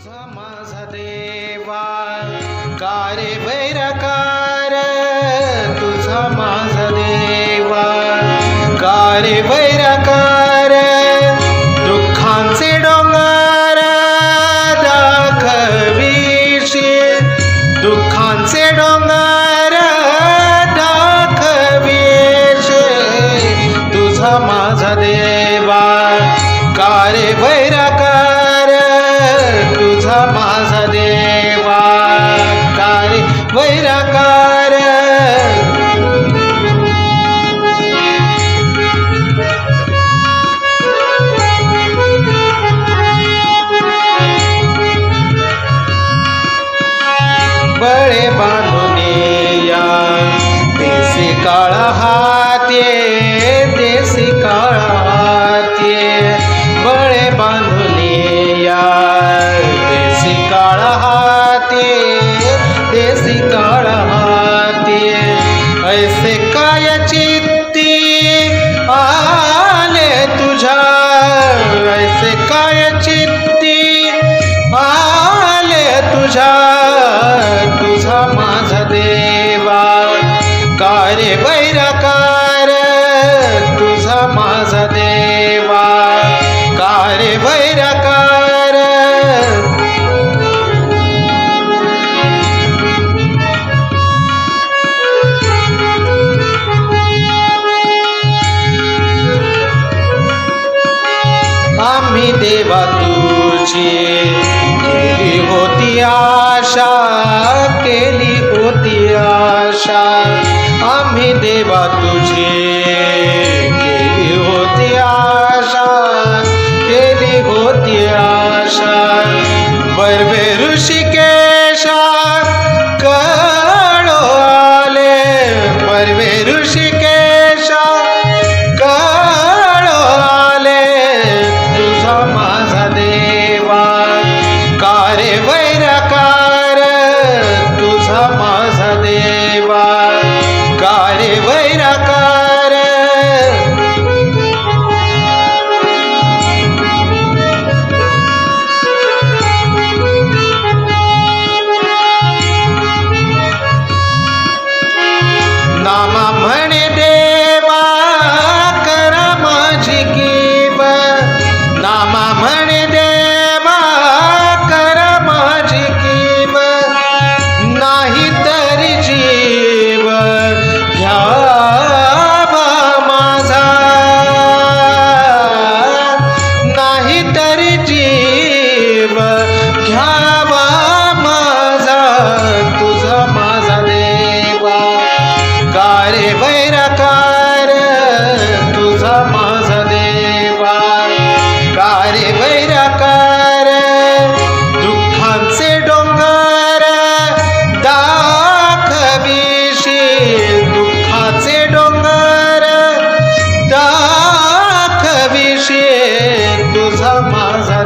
तुझा माझा देवा कारे वैरकार तुझा माझा देवा कारे वैरकार दुःखांचे डोंगर दाखविशी। दुःखांचे डोंगर दाखविशी। तुझा माझा देवा कारे वैराकार बळे बांधून या देसी काळा हाते देसी काळा हाते बळे या देसी काळा हाते देसी काळा हाते ऐसे काय चित्ती आले तुझ्या ऐसे काय चित्ती आले तुझ्या तुझी केली होती आशा केली होती आशा। आम्ही देवा तुझे। केली होती आशा केली होती आशा। बर्वे ऋषिकेशा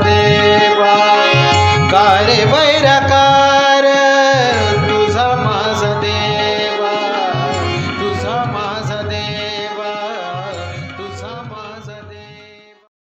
रे